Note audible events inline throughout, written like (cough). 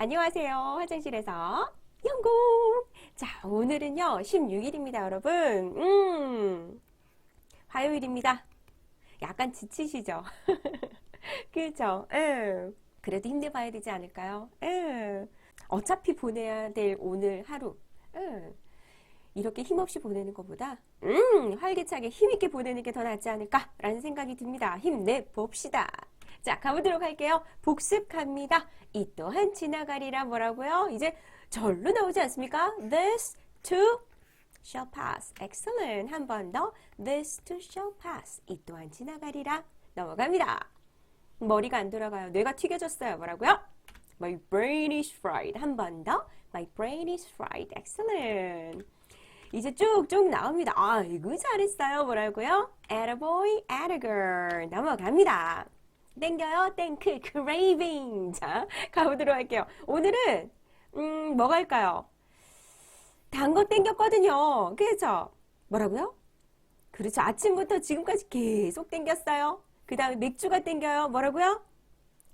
안녕하세요. 화장실에서 연구. 자, 오늘은요, 16일입니다, 여러분. 음, 화요일입니다. 약간 지치시죠? (laughs) 그죠? 응. 그래도 힘내봐야 되지 않을까요? 응. 어차피 보내야 될 오늘 하루. 응. 이렇게 힘없이 보내는 것보다, 음, 활기차게 힘있게 보내는 게 더 낫지 않을까라는 생각이 듭니다. 힘내봅시다. 자, 가보도록 할게요. 복습 갑니다. 이 또한 지나가리라 뭐라고요? 이제 절로 나오지 않습니까? This too shall pass. Excellent. 한 번 더. This too shall pass. 이 또한 지나가리라. 넘어갑니다. 머리가 안 돌아가요. 뇌가 튀겨졌어요. 뭐라고요? My brain is fried. 한 번 더. My brain is fried. Excellent. 이제 쭉쭉 나옵니다. 아, 이거 잘했어요. 뭐라고요? Attaboy, attagirl. 넘어갑니다. 땡겨요. 땡크, craving. 자, 가보도록 할게요. 오늘은, 음, 뭐가 할까요? 단 거 땡겼거든요. 그죠? 뭐라고요? 그렇죠. 아침부터 지금까지 계속 땡겼어요. 그 다음에 맥주가 땡겨요. 뭐라고요?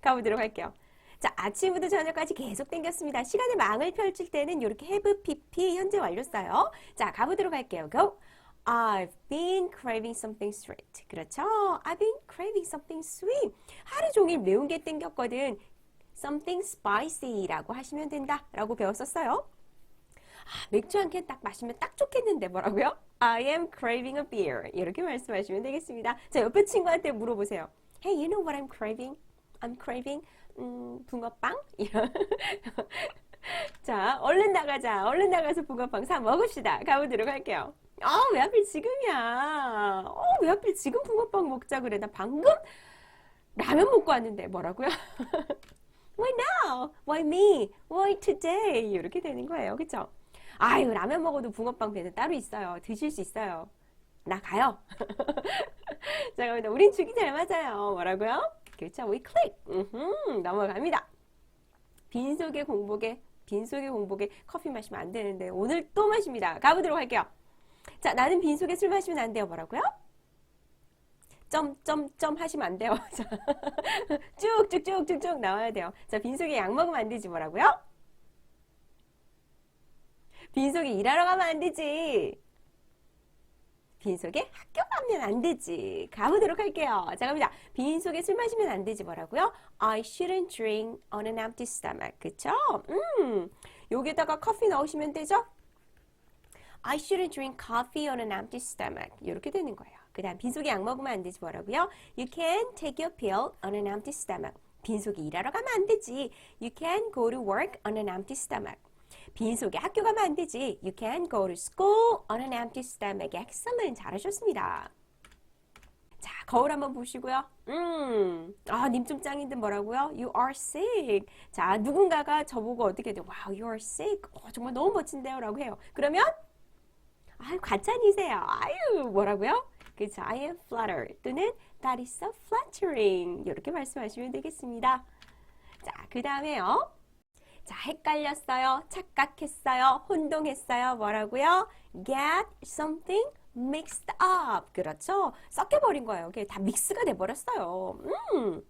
가보도록 할게요. 자, 아침부터 저녁까지 계속 땡겼습니다. 시간의 망을 펼칠 때는 이렇게 have pp 현재 완료 써요. 자, 가보도록 할게요. Go. I've been craving something sweet. 그렇죠? I've been craving something sweet. 하루 종일 매운 게 땡겼거든. something spicy라고 하시면 된다라고 배웠었어요. 아, 맥주 한 캔 딱 마시면 딱 좋겠는데 뭐라고요? I am craving a beer. 이렇게 말씀하시면 되겠습니다. 자, 옆에 친구한테 물어보세요. Hey, you know what I'm craving? I'm craving 음, 붕어빵? 이런. 자, 얼른 나가자. 얼른 나가서 붕어빵 사 먹읍시다. 가보도록 할게요. 아, 왜 하필 지금이야? 어, 왜 하필 지금 붕어빵 먹자 그래? 나 방금 라면 먹고 왔는데 뭐라고요? (laughs) Why now? Why me? Why today? 이렇게 되는 거예요. 그쵸? 아유, 라면 먹어도 붕어빵 배는 따로 있어요. 드실 수 있어요. 나 가요. (laughs) 자, 그럼 우린 죽이 잘 맞아요. 뭐라고요? 그렇죠. We click. 음흠, 넘어갑니다. 빈속에 공복에, 빈속에 공복에 커피 마시면 안 되는데 오늘 또 마십니다. 가보도록 할게요. 자, 나는 빈속에 술 마시면 안 돼요. 뭐라고요? 점, 점, 점 하시면 안 돼요. (laughs) 자, 쭉쭉쭉쭉쭉 나와야 돼요. 자, 빈속에 약 먹으면 안 되지. 뭐라고요? 빈속에 일하러 가면 안 되지. 빈속에 학교 가면 안 되지. 가보도록 할게요. 자, 갑니다. 빈속에 술 마시면 안 되지. 뭐라고요? I shouldn't drink on an empty stomach. 그쵸? 음, 여기다가 커피 넣으시면 되죠? I shouldn't drink coffee on an empty stomach. 이렇게 되는 거예요. 그 다음 빈속에 약 먹으면 안 되지 뭐라고요? You can take your pill on an empty stomach. 빈속에 일하러 가면 안 되지. You can go to work on an empty stomach. 빈속에 학교 가면 안 되지. You can go to school on an empty stomach. Excellent. 잘하셨습니다. 자, 거울 한번 보시고요. 음, 아, 님 좀 짱인데 뭐라고요? You are sick. 자, 누군가가 저보고 어떻게 돼요? Wow, you are sick. 어, 정말 너무 멋진데요? 라고 해요. 그러면, 아유, 과찬이세요. 아유, 뭐라고요? 그쵸. I am flattered. 또는 that is so flattering. 이렇게 말씀하시면 되겠습니다. 자, 그 다음에요. 자, 헷갈렸어요. 착각했어요. 혼동했어요. 뭐라고요? get something mixed up. 그렇죠? 섞여버린 거예요. 이게 다 믹스가 돼버렸어요. 음.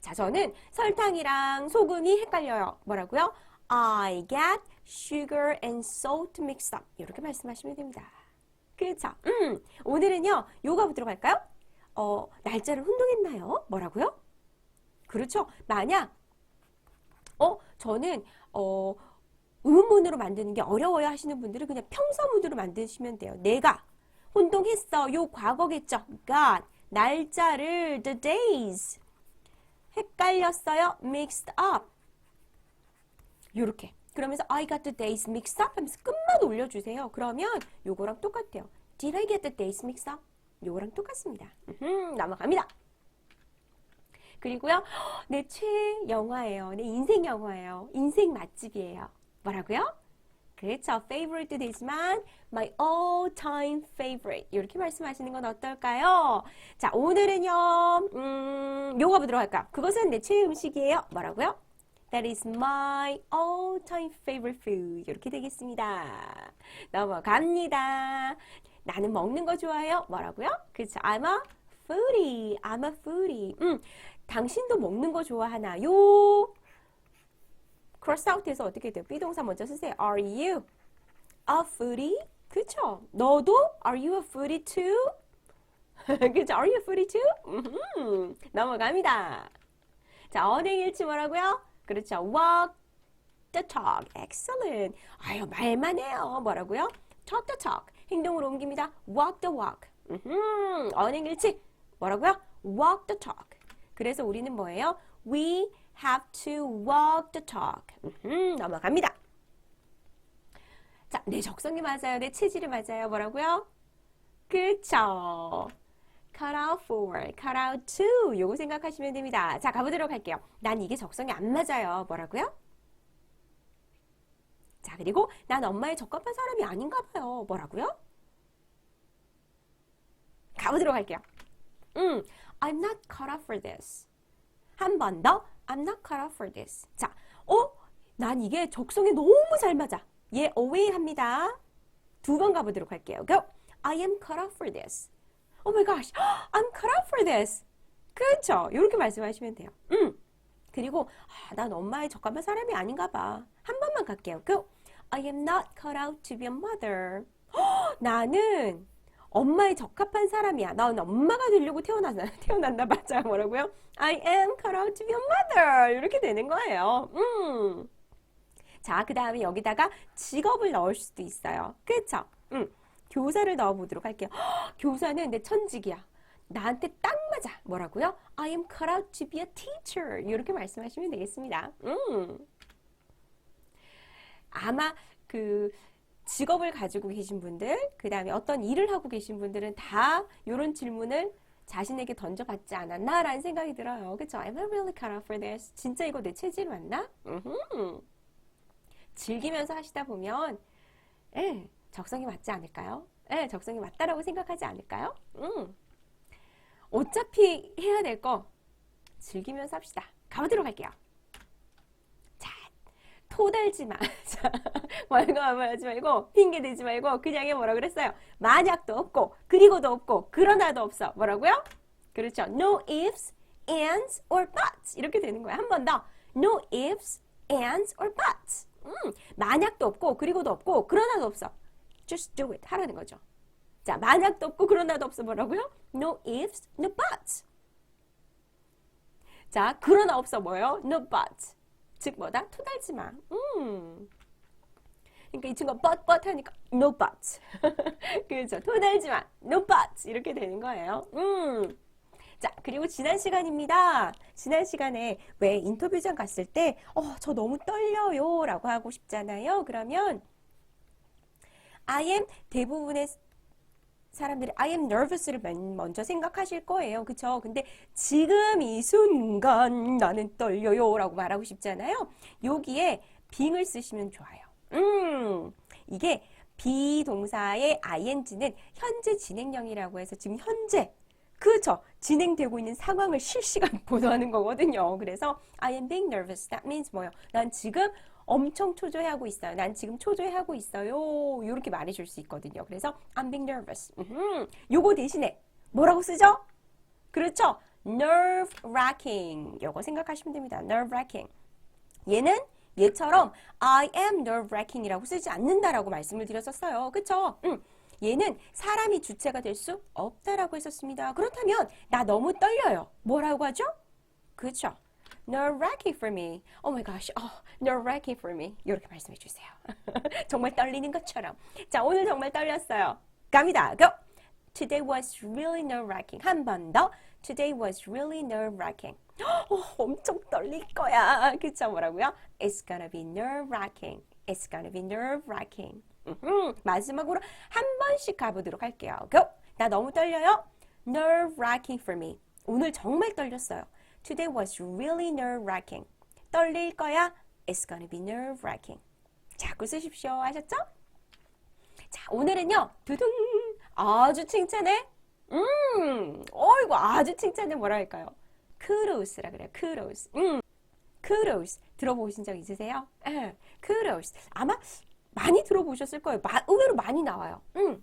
자, 저는 설탕이랑 소금이 헷갈려요. 뭐라고요? I get sugar and salt mixed up. 이렇게 말씀하시면 됩니다. 그렇죠? 음. 오늘은요. 요가 보도록 할까요? 어, 날짜를 혼동했나요? 뭐라고요? 그렇죠. 만약 어, 저는 어, 의문문으로 만드는 게 어려워요 하시는 분들은 그냥 평서문으로 만드시면 돼요. 내가 혼동했어. 요 과거겠죠. got 날짜를 the days 헷갈렸어요. mixed up 요렇게 그러면서 I got the days mixed up 하면서 끝만 올려주세요. 그러면 요거랑 똑같아요. Did I get the days mixed up? 요거랑 똑같습니다. 음흠, 넘어갑니다. 그리고요, 내 최애 영화예요. 내 인생 영화예요. 인생 맛집이에요. 뭐라고요? 그렇죠. favorite 되지만 my all time favorite. 이렇게 말씀하시는 건 어떨까요? 자, 오늘은요, 음, 요거 보도록 할까? 그것은 내 최애 음식이에요. 뭐라고요? That is my all time favorite food. 이렇게 되겠습니다. 넘어갑니다. 나는 먹는 거 좋아해요. 뭐라고요? 그렇죠. I'm a foodie. I'm a foodie. 음, 당신도 먹는 거 좋아하나요? cross out해서 어떻게 돼요? 비동사 먼저 쓰세요. Are you a foodie? 그쵸? 너도 Are you a foodie too? 그쵸? Are you a foodie too? 넘어갑니다. 자, 언행일치 뭐라고요? 그렇죠. walk the talk. excellent. 아유, 말만 해요. 뭐라고요? talk the talk. 행동으로 옮깁니다. walk the walk. 음흠. 언행일치 뭐라고요? walk the talk. 그래서 우리는 뭐예요? We have to walk the talk. 음흠. 넘어갑니다. 자, 내 적성이 맞아요. 내 체질이 맞아요. 뭐라고요? 그쵸. Cut out for, cut out to 요거 생각하시면 됩니다. 자, 가보도록 할게요. 난 이게 적성이 안 맞아요. 뭐라고요? 자, 그리고 난 엄마의 적합한 사람이 아닌가 봐요. 뭐라고요? 가보도록 할게요. 음, I'm not cut out for this. 한 번 더, I'm not cut out for this. 자, 어? 난 이게 적성에 너무 잘 맞아. 얘 away 합니다. 두 번 가보도록 할게요. Go. I am cut out for this. Oh my gosh, (gasps) I'm cut out for this. 그렇죠? 이렇게 말씀하시면 돼요. 음. 그리고 아, 난 엄마의 적합한 사람이 아닌가 봐. 한 번만 갈게요. Go. I am not cut out to be a mother. 헉, (gasps) 나는 엄마의 적합한 사람이야. 난 엄마가 되려고 태어났나, (laughs) 태어났나 맞아. 뭐라고요? I am cut out to be a mother. 이렇게 되는 거예요. 음. 자, 그 다음에 여기다가 직업을 넣을 수도 있어요. 그쵸? 음. 교사를 넣어보도록 할게요. 헉, 교사는 내 천직이야. 나한테 딱 맞아. 뭐라고요? I am cut out to be a teacher. 이렇게 말씀하시면 되겠습니다. 음. 아마 그 직업을 가지고 계신 분들, 그 다음에 어떤 일을 하고 계신 분들은 다 이런 질문을 자신에게 던져봤지 않았나 라는 생각이 들어요. 그쵸? Am I really cut out for this? 진짜 이거 내 체질 맞나? 음흠. 즐기면서 하시다 보면, 예, 적성이 맞지 않을까요? 예, 적성이 맞다라고 생각하지 않을까요? 음. 어차피 해야 될 거 즐기면서 합시다. 가보도록 할게요. 자, 토달지 마. (laughs) 자, 말과 하지 말고 핑계 대지 말고 그냥 해 뭐라 그랬어요? 만약도 없고 그리고도 없고 그러나도 없어. 뭐라고요? 그렇죠. No ifs, ands, or buts 이렇게 되는 거예요. 한번 더. No ifs, ands, or buts. 음, 만약도 없고 그리고도 없고 그러나도 없어. Just do it 하라는 거죠. 자, 만약도 없고 그러나도 없어 뭐라고요? No ifs, no buts. 자, 그러나 없어 뭐예요? No buts. 즉 뭐다? 토달지 마. 음. 그러니까 이 친구가 but but 하니까 no buts. (laughs) 그렇죠. 토달지 마. No buts. 이렇게 되는 거예요. 음. 자, 그리고 지난 시간입니다. 지난 시간에 왜 인터뷰장 갔을 때, 어, 저 너무 떨려요. 라고 하고 싶잖아요. 그러면, I am 대부분의 사람들이 I am nervous를 맨 먼저 생각하실 거예요. 그쵸? 근데 지금 이 순간 나는 떨려요. 라고 말하고 싶잖아요. 여기에 being을 쓰시면 좋아요. 음, 이게 비동사의 ing는 현재 진행형이라고 해서 지금 현재 그렇죠. 진행되고 있는 상황을 실시간 (laughs) 보도하는 거거든요. 그래서 I am being nervous. That means 뭐요? 난 지금 엄청 초조해하고 있어요. 난 지금 초조해하고 있어요. 이렇게 말해줄 수 있거든요. 그래서 I'm being nervous. 요거 대신에 뭐라고 쓰죠? 그렇죠. nerve wracking. 요거 생각하시면 됩니다. nerve wracking. 얘는 얘처럼 I am nerve wracking이라고 쓰지 않는다라고 말씀을 드렸었어요. 그쵸? 음. 얘는 사람이 주체가 될 수 없다라고 했었습니다. 그렇다면 나 너무 떨려요. 뭐라고 하죠? 그렇죠. Nerve-wracking for me. Oh my gosh. Oh, nerve-wracking for me. 이렇게 말씀해 주세요. 정말 떨리는 것처럼. 자, 오늘 정말 떨렸어요. 갑니다. Go. Today was really nerve-wracking. 한 번 더. Today was really nerve-wracking. 어, 엄청 떨릴 거야. 그쵸? 뭐라고요? It's gonna be nerve-wracking. It's gonna be nerve-wracking. 마지막으로 한 번씩 가보도록 할게요. Go! 나 너무 떨려요? Nerve-wracking for me. 오늘 정말 떨렸어요. Today was really nerve-wracking. 떨릴 거야? It's gonna be nerve-wracking. 자꾸 쓰십시오. 아셨죠? 자, 오늘은요. 두둥! 아주 칭찬해? 음! 어이구, 아주 칭찬해 뭐라 할까요? 크로스라 그래요. 크로스. 음. 크로스. 들어보신 적 있으세요? 예. 크로스. 아마 많이 들어보셨을 거예요. 마, 의외로 많이 나와요. 음.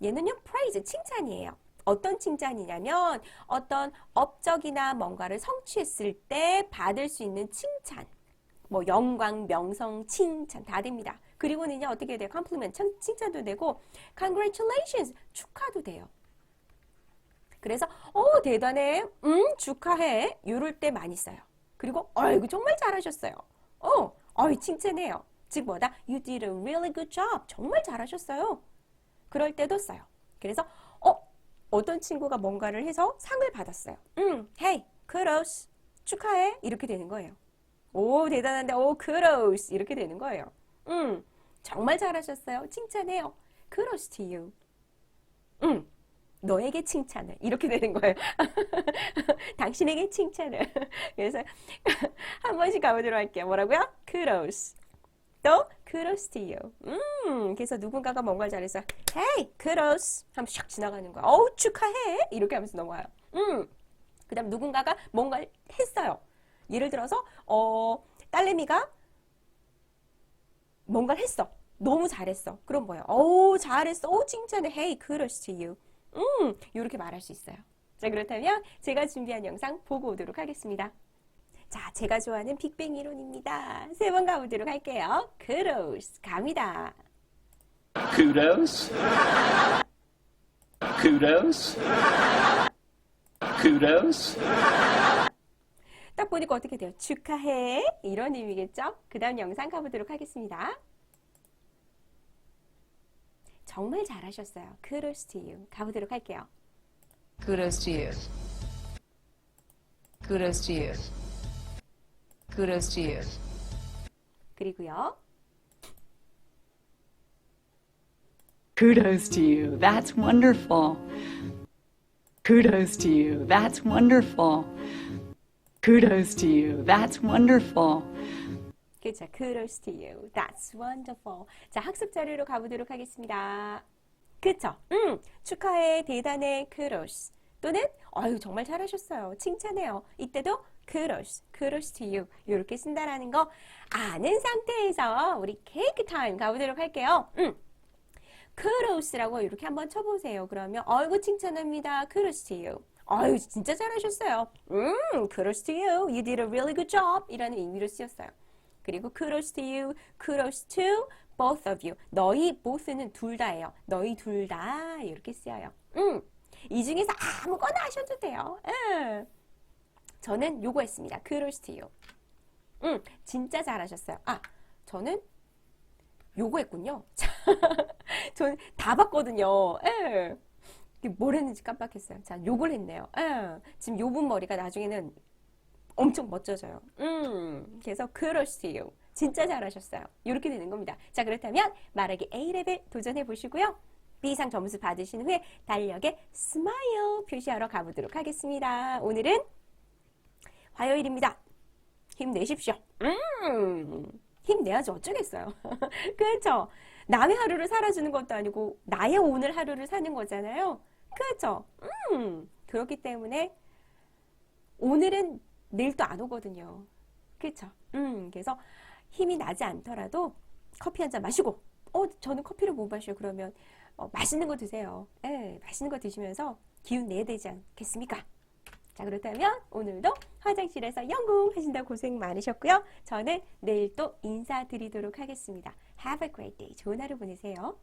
얘는요, praise, 칭찬이에요. 어떤 칭찬이냐면, 어떤 업적이나 뭔가를 성취했을 때 받을 수 있는 칭찬. 뭐 영광, 명성, 칭찬 다 됩니다. 그리고는요 어떻게 돼요? 컴플리먼트 칭- 칭찬도 되고 congratulations 축하도 돼요. 그래서 어 대단해, 음 축하해 이럴 때 많이 써요. 그리고 어이구 정말 잘하셨어요. 어, 어이 칭찬해요. 즉 뭐다? You did a really good job. 정말 잘하셨어요. 그럴 때도 써요. 그래서 어 어떤 친구가 뭔가를 해서 상을 받았어요. 음, hey, kudos. 축하해. 이렇게 되는 거예요. 오, 대단한데, 오, kudos. 이렇게 되는 거예요. 음, 정말 잘하셨어요. 칭찬해요. kudos to you. 음, 너에게 칭찬을. 이렇게 되는 거예요. (laughs) 당신에게 칭찬을. (laughs) 그래서 (laughs) 한 번씩 가보도록 할게요. 뭐라고요? kudos. 또 you. 음, 그래서 누군가가 뭔가를 잘해서 hey, kudos 하면 샥 지나가는 거야. 어우, 축하해. 이렇게 하면서 넘어가요. 음. 그다음 누군가가 뭔가를 했어요. 예를 들어서 어, 딸내미가 뭔가를 했어. 너무 잘했어. 그럼 뭐예요? 어우, 잘했어. 오, 칭찬해. Kudos to you. 음, 이렇게 말할 수 있어요. 자, 그렇다면 제가 준비한 영상 보고 오도록 하겠습니다. 자, 제가 좋아하는 빅뱅 이론입니다. 세 번 가보도록 할게요. kudos 갑니다. Kudos. Kudos. Kudos. 딱 보니까 어떻게 돼요? 축하해. 이런 의미겠죠? 그 다음 영상 가보도록 하겠습니다. 정말 잘하셨어요. kudos to you. 가보도록 할게요. Kudos to you. Kudos to you. Kudos to you. 그리고요. Kudos to you. That's wonderful. Kudos to you. That's wonderful. Kudos to you. That's wonderful. 그렇죠. kudos to you. That's wonderful. 자, 학습 자료로 가보도록 하겠습니다. 그쵸? 음, 축하해, 대단해, kudos. 또는, 아유, 정말 잘하셨어요. 칭찬해요. 이때도 kudos, kudos to you. 이렇게 쓴다라는 거 아는 상태에서 우리 케이크 타임 가보도록 할게요. 음. kudos라고 이렇게 한번 쳐보세요. 그러면, 아이고, 칭찬합니다. kudos to you. 아유, 진짜 잘하셨어요. 음, kudos to you. You did a really good job. 이라는 의미로 쓰였어요. 그리고 kudos to you, kudos to both of you. 너희 both는 둘 다예요. 너희 둘 다 이렇게 쓰여요. 음, 이 중에서 아무거나 하셔도 돼요. 음. 저는 요거 했습니다. you. 음, 진짜 잘하셨어요. 아, 저는 요거 했군요. (laughs) 저는 다 봤거든요. 예. 이게 뭘 했는지 깜빡했어요. 자, 요걸 했네요. 예. 지금 요 분 머리가 나중에는 엄청 멋져져요. 음, 그래서 you. 진짜 잘하셨어요. 이렇게 되는 겁니다. 자, 그렇다면 말하기 A레벨 도전해 보시고요. B상 점수 받으신 후에 달력에 스마일 표시하러 가보도록 하겠습니다. 오늘은 화요일입니다. 힘내십시오. 음, 힘내야죠. 어쩌겠어요. (laughs) 그렇죠? 남의 하루를 살아주는 것도 아니고 나의 오늘 하루를 사는 거잖아요. 그렇죠? 음, 그렇기 때문에 오늘은 내일 또 안 오거든요. 그렇죠? 음, 그래서 힘이 나지 않더라도 커피 한 잔 마시고, 어, 저는 커피를 못 마셔요. 그러면 어, 맛있는 거 드세요. 예, 맛있는 거 드시면서 기운 내야 되지 않겠습니까? 자, 그렇다면 오늘도 화장실에서 연구하신다 고생 많으셨고요. 저는 내일 또 인사드리도록 하겠습니다. Have a great day. 좋은 하루 보내세요.